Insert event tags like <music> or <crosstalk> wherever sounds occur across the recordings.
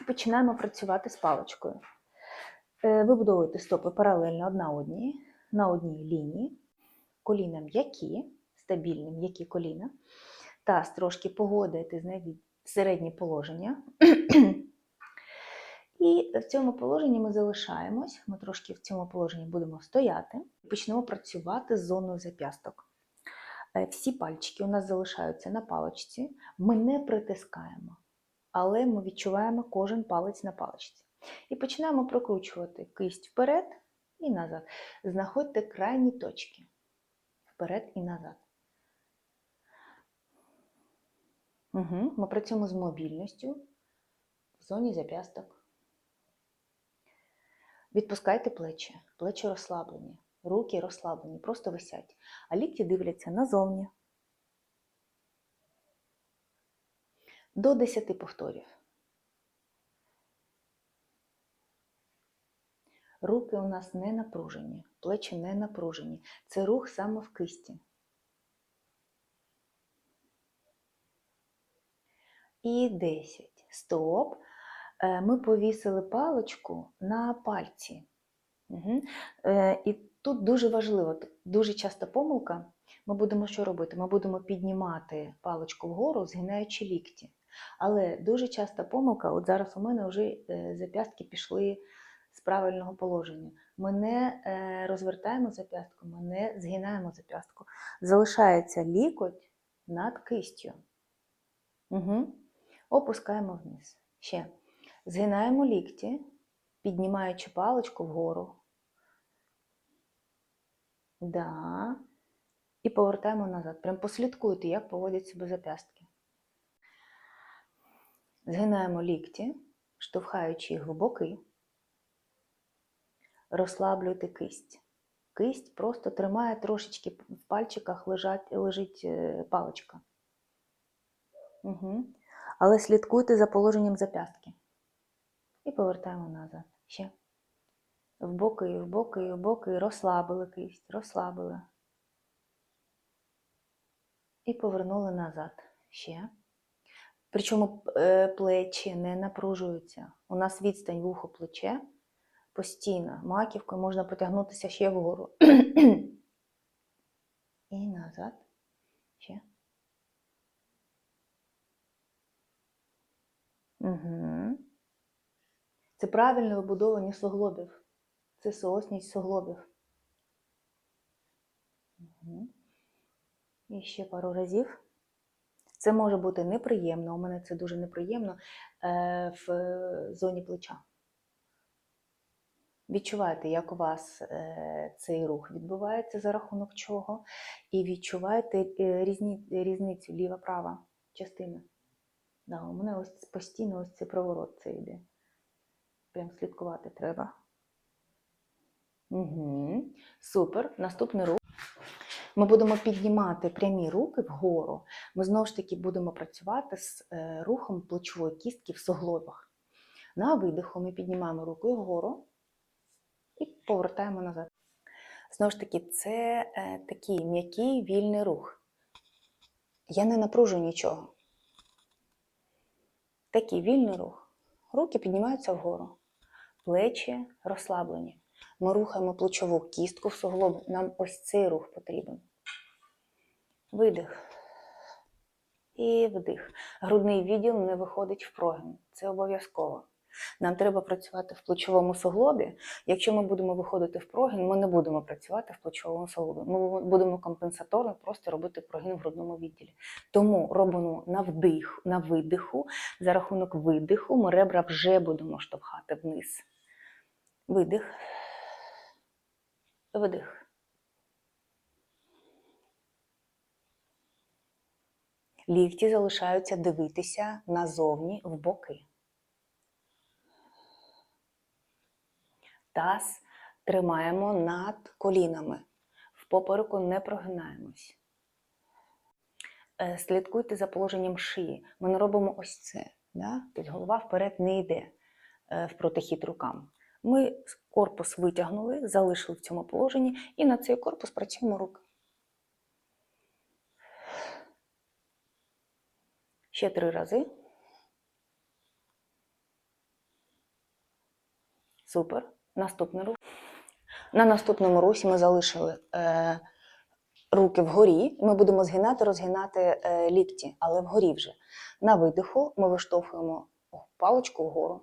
І починаємо працювати з паличкою. Е, Вибудовуйте стопи паралельно одна одній, на одній лінії. Коліна м'які, стабільні м'які коліна. Таз трошки погодите, знайдіть середнє положення. І в цьому положенні ми залишаємось. Ми трошки в цьому положенні будемо стояти. і Почнемо працювати з зоною зап'ясток. Е, Всі пальчики у нас залишаються на паличці. Ми не притискаємо, але ми відчуваємо кожен палець на паличці. І починаємо прокручувати кисть вперед і назад. Знаходьте крайні точки. Вперед і назад. Угу. Ми працюємо з мобільністю в зоні зап'ясток. Відпускайте плечі, плечі розслаблені, руки розслаблені, просто висять, а лікті дивляться назовні. До 10 повторів. Руки у нас не напружені, плечі не напружені. Це рух саме в кисті. І 10. Стоп. Е, Ми повісили паличку на пальці. Угу. І тут дуже важливо, дуже часта помилка. Ми будемо що робити? Ми будемо піднімати паличку вгору, згинаючи лікті. Але дуже часта помилка, от зараз у мене вже е, зап'ястки пішли з правильного положення. Ми не е, розвертаємо зап'ястку, ми не згинаємо зап'ястку. Залишається лікоть над кистю. Угу. Опускаємо вниз. Ще. Згинаємо лікті, піднімаючи паличку вгору. Да. І повертаємо назад. Прям послідкуйте, як поводять себе зап'ястки. Згинаємо лікті, штовхаючи їх в боки. Розслаблюйте кисть. Кисть просто тримає трошечки в пальчиках лежать, лежить е, паличка. Угу. Але слідкуйте за положенням зап'ястки. І повертаємо назад. Ще. В боки, в боки, в боки. Розслабили кисть, розслабили. І повернули назад. Ще. Причому е, плечі не напружуються. У нас відстань вухо плече постійно. Маківкою можна потягнутися ще вгору. <clears throat> І назад. Ще. Угу. Це правильне вибудовування суглобів. Це соосність суглобів. Угу. І ще пару разів. Це може бути неприємно. У мене це дуже неприємно е, в е, зоні плеча. Відчувайте, як у вас е, цей рух відбувається за рахунок чого, і відчуваєте е, різні, різницю ліва-права частина. Да, у мене ось постійно ось цей проворот це йде. Прям слідкувати треба. Угу. Супер. Наступний рух. Ми будемо піднімати прямі руки вгору. Ми знову ж таки будемо працювати з е, рухом плечової кістки в суглобах. На видиху ми піднімаємо руки вгору і повертаємо назад. Знову ж таки, це е, такий м'який вільний рух. Я не напружую нічого. Такий вільний рух. Руки піднімаються вгору. Плечі розслаблені. Ми рухаємо плечову кістку в суглоб. Нам ось цей рух потрібен. Видих. І вдих. Грудний відділ не виходить в прогин. Це обов'язково. Нам треба працювати в плечовому суглобі. Якщо ми будемо виходити в прогин, ми не будемо працювати в плечовому суглобі. Ми будемо компенсаторно просто робити прогин в грудному відділі. Тому робимо на вдих, на видиху. За рахунок видиху ми ребра вже будемо штовхати вниз. Видих. Видих. Лікті залишаються дивитися назовні в боки. Таз тримаємо над колінами. В попереку не прогинаємось. Е, Слідкуйте за положенням шиї. Ми не робимо ось це. Да? Тобто голова вперед не йде е, в протихід рукам. Ми корпус витягнули, залишили в цьому положенні, і на цей корпус працюємо руки. Ще три рази. Супер. Наступний рух. На наступному русі ми залишили е, руки вгорі. Ми будемо згинати, розгинати е, лікті, але вгорі вже. На видиху ми виштовхуємо паличку вгору.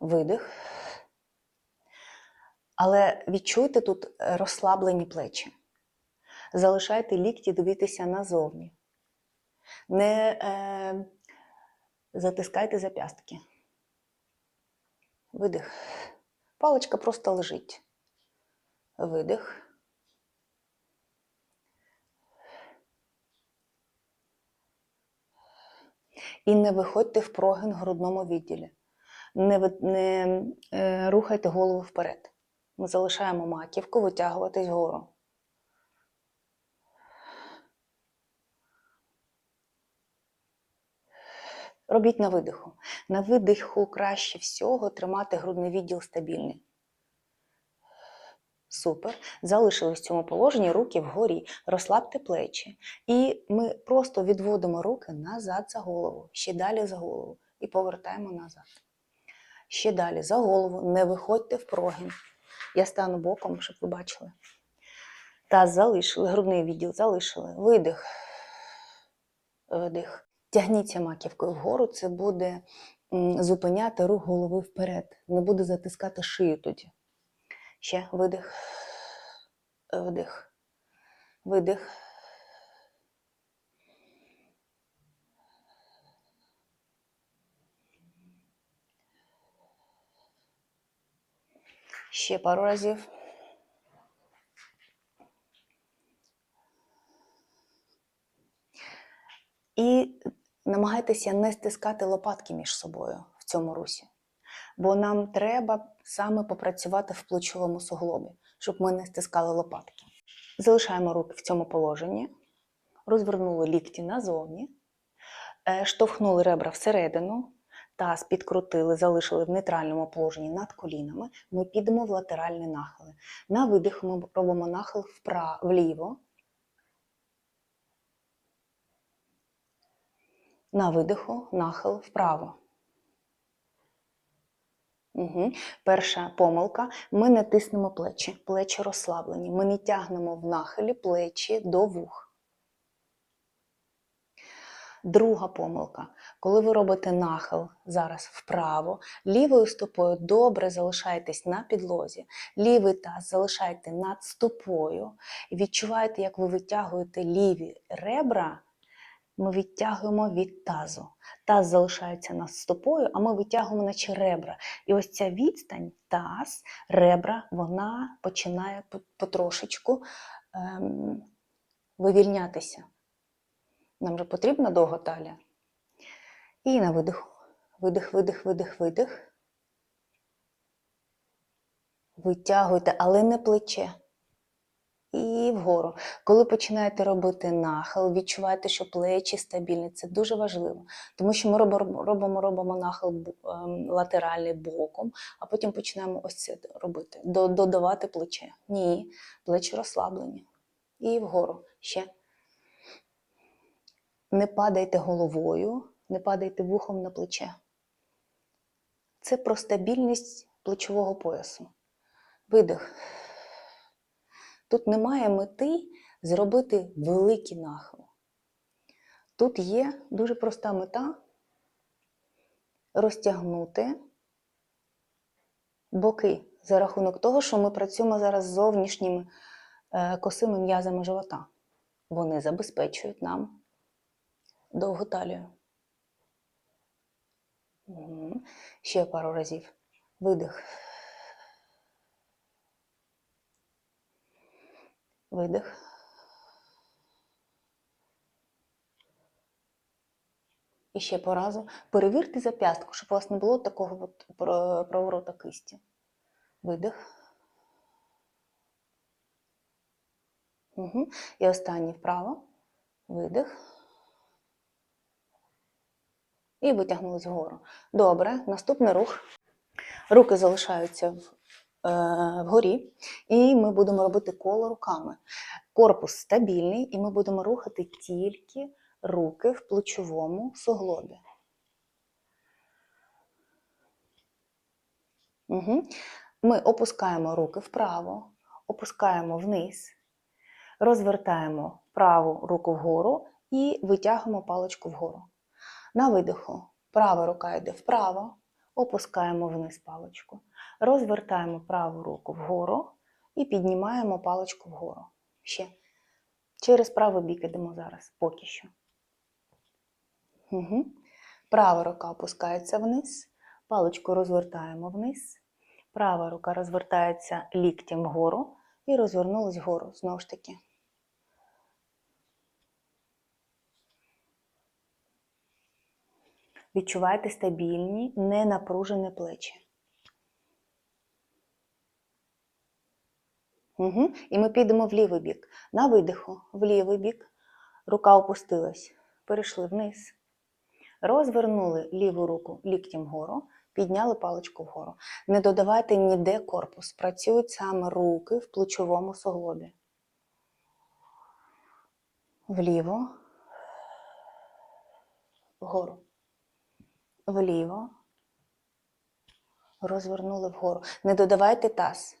Видих. Але відчуйте тут е, розслаблені плечі. Залишайте лікті дивитися назовні. Не е, затискайте зап'ястки. Видих. Паличка просто лежить. Видих. І не виходьте в прогин в грудному відділі. Не, не е, рухайте голову вперед. Ми залишаємо маківку витягуватись вгору. Робіть на видиху. На видиху краще всього тримати грудний відділ стабільний. Супер. Залишились в цьому положенні руки вгорі. Розслабте плечі. І ми просто відводимо руки назад за голову, ще далі за голову. І повертаємо назад. Ще далі за голову. Не виходьте в прогін. Я стану боком, щоб ви бачили. Таз залишили, грудний відділ залишили. Видих. Видих. Тягніться маківкою вгору, це буде зупиняти рух голови вперед. Не буде затискати шию тоді. Ще видих. Вдих. Видих. Ще пару разів. І намагайтеся не стискати лопатки між собою в цьому русі. Бо нам треба саме попрацювати в плечовому суглобі, щоб ми не стискали лопатки. Залишаємо руки в цьому положенні, розвернули лікті назовні, е, штовхнули ребра всередину, таз підкрутили, залишили в нейтральному положенні над колінами. Ми підемо в латеральні нахили. На видих ми робимо нахил вправо, вліво. На видиху нахил вправо. Угу. Перша помилка. Ми не тиснемо плечі. Плечі розслаблені. Ми не тягнемо в нахилі плечі до вух. Друга помилка. Коли ви робите нахил зараз вправо, лівою стопою добре залишайтесь на підлозі, лівий таз залишайте над стопою відчуваєте, як ви витягуєте ліві ребра, ми відтягуємо від тазу. Таз залишається над стопою, а ми витягуємо наче ребра. І ось ця відстань, таз, ребра, вона починає потрошечку ем, вивільнятися. Нам же потрібна довга талія. І на видиху. Видих, видих, видих, видих. Витягуйте, але не плече. І вгору. Коли починаєте робити нахил, відчувайте, що плечі стабільні. Це дуже важливо. Тому що ми робимо, робимо, робимо нахил ем, латеральний боком, а потім починаємо ось це робити. Додавати плече. Ні, плечі розслаблені. І вгору ще. Не падайте головою, не падайте вухом на плече. Це про стабільність плечового поясу. Видих. Тут немає мети зробити великий нахил. Тут є дуже проста мета розтягнути боки за рахунок того, що ми працюємо зараз з зовнішніми е, косими м'язами живота. Вони забезпечують нам довгу талію. Ще пару разів. Видих. Видих. І ще по разу. Перевірте зап'ястку, щоб у вас не було такого от проворота кисті. Видих. Угу. І останній вправо. Видих. І витягнулись вгору. Добре, наступний рух. Руки залишаються в, вгорі, і ми будемо робити коло руками. Корпус стабільний, і ми будемо рухати тільки руки в плечовому суглобі. Угу. Ми опускаємо руки вправо, опускаємо вниз, розвертаємо праву руку вгору і витягуємо паличку вгору. На видиху права рука йде вправо, опускаємо вниз паличку, розвертаємо праву руку вгору і піднімаємо паличку вгору. Ще. Через правий бік йдемо зараз, поки що. Угу. Права рука опускається вниз, паличку розвертаємо вниз, права рука розвертається ліктем вгору і розвернулась вгору знову ж таки. Відчувайте стабільні, ненапружені плечі. Угу. І ми підемо в лівий бік. На видиху, в лівий бік. Рука опустилась. Перейшли вниз. Розвернули ліву руку ліктем вгору, підняли паличку вгору. Не додавайте ніде корпус. Працюють саме руки в плечовому суглобі. Вліво, вгору. Вліво. Розвернули вгору. Не додавайте таз.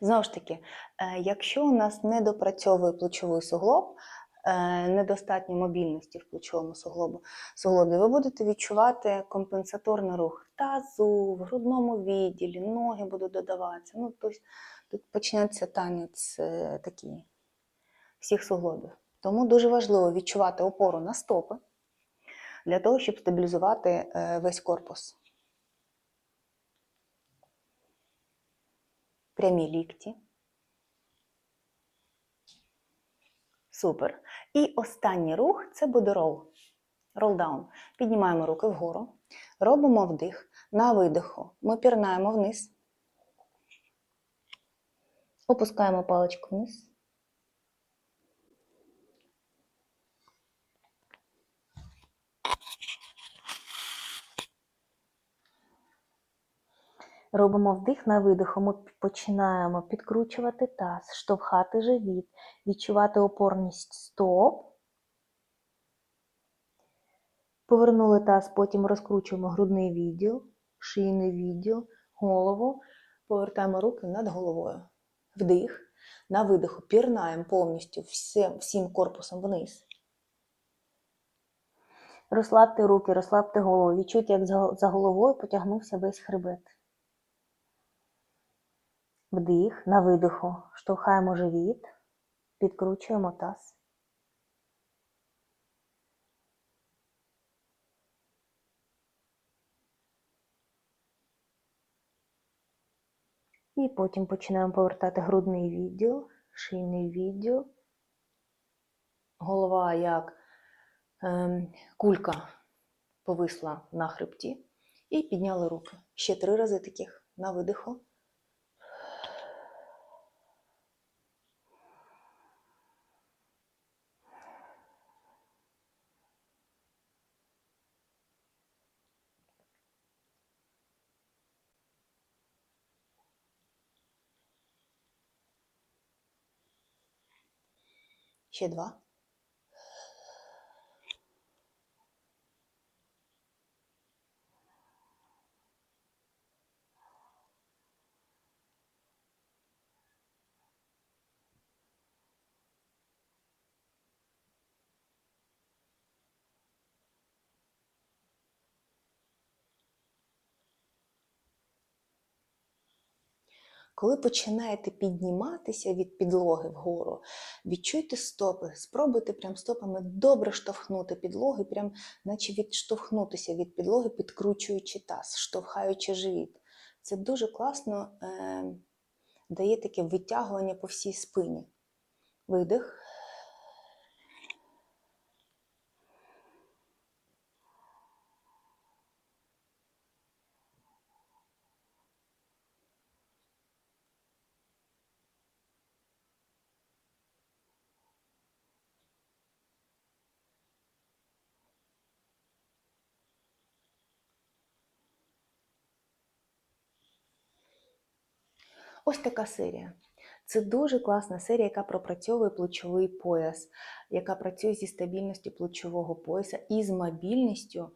Знову ж таки, е, якщо у нас не допрацьовує плечовий суглоб, е, недостатньо мобільності в плечовому суглобу, суглобі, ви будете відчувати компенсаторний рух тазу, в грудному відділі, ноги будуть додаватися. Ну, тобто тут почнеться танець е, такий всіх суглобів. Тому дуже важливо відчувати опору на стопи для того, щоб стабілізувати весь корпус. прямі лікті. Супер. І останній рух це буде рол. Ролдаун. Піднімаємо руки вгору, робимо вдих. На видиху ми пірнаємо вниз, опускаємо паличку вниз. Робимо вдих на видиху. Ми починаємо підкручувати таз, штовхати живіт, відчувати опорність стоп. Повернули таз, потім розкручуємо грудний відділ, шийний відділ, голову. Повертаємо руки над головою. Вдих. На видиху пірнаємо повністю всім, всім корпусом вниз. Розслабте руки, розслабте голову. Відчуйте, як за головою потягнувся весь хребет. Вдих, на видиху. Штовхаємо живіт, підкручуємо таз. І потім починаємо повертати грудний відділ, шийний відділ. Голова як е, кулька повисла на хребті. І підняли руки. Ще три рази таких на видиху. Ще два. Коли починаєте підніматися від підлоги вгору, відчуйте стопи, спробуйте прям стопами добре штовхнути підлоги, прям наче відштовхнутися від підлоги, підкручуючи таз, штовхаючи живіт. Це дуже класно е, дає таке витягування по всій спині. Видих. Ось така серія. Це дуже класна серія, яка пропрацьовує плечовий пояс, яка працює зі стабільністю плечового пояса і з мобільністю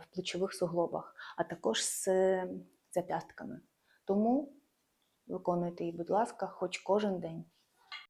в плечових суглобах, а також з зап'ястками. Тому виконуйте її, будь ласка, хоч кожен день.